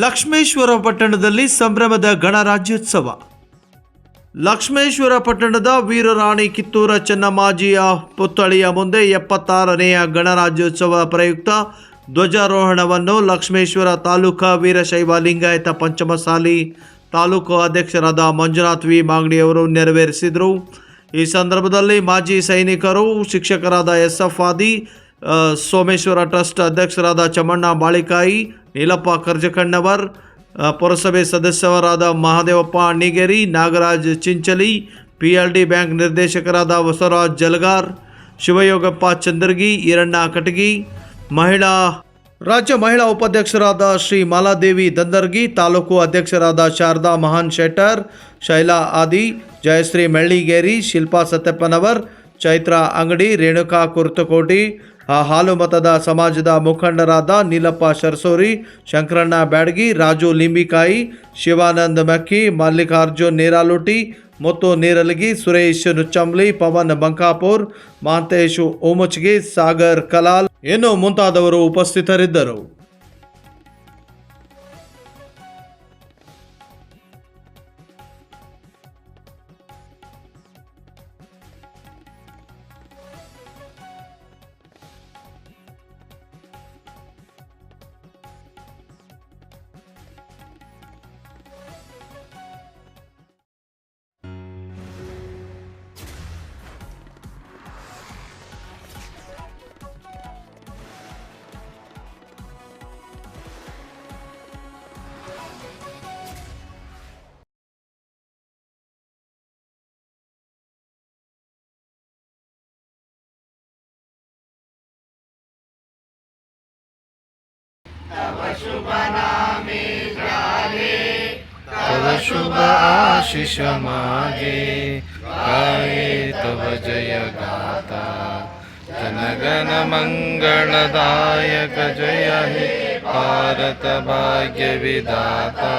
ಲಕ್ಷ್ಮೇಶ್ವರ ಪಟ್ಟಣದಲ್ಲಿ ಸಂಭ್ರಮದ ಗಣರಾಜ್ಯೋತ್ಸವ. ಲಕ್ಷ್ಮೇಶ್ವರ ಪಟ್ಟಣದ ವೀರರಾಣಿ ಕಿತ್ತೂರ ಚೆನ್ನಮ್ಮಾಜಿಯ ಪುತ್ಥಳಿಯ ಮುಂದೆ ಎಪ್ಪತ್ತಾರನೆಯ ಗಣರಾಜ್ಯೋತ್ಸವ ಪ್ರಯುಕ್ತ ಧ್ವಜಾರೋಹಣವನ್ನು ಲಕ್ಷ್ಮೇಶ್ವರ ತಾಲೂಕಾ ವೀರಶೈವ ಲಿಂಗಾಯತ ಪಂಚಮಸಾಲಿ ತಾಲೂಕು ಅಧ್ಯಕ್ಷರಾದ ಮಂಜುನಾಥ್ ವಿ. ಮಾಗಡಿಯವರು ನೆರವೇರಿಸಿದರು. ಈ ಸಂದರ್ಭದಲ್ಲಿ ಮಾಜಿ ಸೈನಿಕರು, ಶಿಕ್ಷಕರಾದ ಎಸ್ ಎಫ್ ಆದಿ ಸೋಮೇಶ್ವರ ಟ್ರಸ್ಟ್ ಅಧ್ಯಕ್ಷರಾದ ಚಮಣ್ಣ ಬಾಳಿಕಾಯಿ ನೀಲಪ್ಪ ಕರ್ಜಕಣ್ಣವರ್ ಪುರಸಭೆ ಸದಸ್ಯರಾದ Mahadevappa Annigeri, Nagaraj Chinchali P L D bank ನಿರ್ದೇಶಕರಾದ ಬಸವರಾಜ್ ಜಲಗಾರ್, ಶಿವಯೋಗಪ್ಪ ಚಂದರ್ಗಿ, ಈರಣ್ಣ ಕಟಗಿ, ಮಹಿಳಾ, ರಾಜ್ಯ ಮಹಿಳಾ ಉಪಾಧ್ಯಕ್ಷರಾದ ಶ್ರೀ ಮಾಲಾದೇವಿ ದಂದರ್ಗಿ, ತಾಲೂಕು ಅಧ್ಯಕ್ಷರಾದ ಶಾರದಾ ಮಹಾನ್ ಶೆಟ್ಟರ್, ಶೈಲಾ ಆದಿ, ಜಯಶ್ರೀ ಮೆಳ್ಳಿಗೇರಿ, ಶಿಲ್ಪಾ ಸತ್ಯಪ್ಪನವರ್, ಚೈತ್ರಾ ಅಂಗಡಿ, ರೇಣುಕಾ ಕುರ್ತಕೋಟಿ ಆ ಹಾಲು ಮತದ ಸಮಾಜದ ಮುಖಂಡರಾದ ನೀಲಪ್ಪ ಶರಸೋರಿ, ಶಂಕರಣ್ಣ ಬ್ಯಾಡಗಿ, ರಾಜು ಲಿಂಬಿಕಾಯಿ, ಶಿವಾನಂದ ಮಕ್ಕಿ, ಮಲ್ಲಿಕಾರ್ಜುನ್ ನೀರಾಲುಟಿ ಮತ್ತು ನೀರಲಗಿ, ಸುರೇಶ್ ನುಚ್ಚಂಬ್ಲಿ, ಪವನ್ ಬಂಕಾಪುರ್ ಮಹಂತೇಶ್ ಓಮುಚ್ಗಿ ಸಾಗರ್ ಕಲಾಲ್. ಇನ್ನು ಮುಂತಾದವರು ಉಪಸ್ಥಿತರಿದ್ದರು. तव शुभ आशिष मागे गाये तव जय गाता। जनगण मङ्गलदायक जय हे। भारत भाग्य विधाता।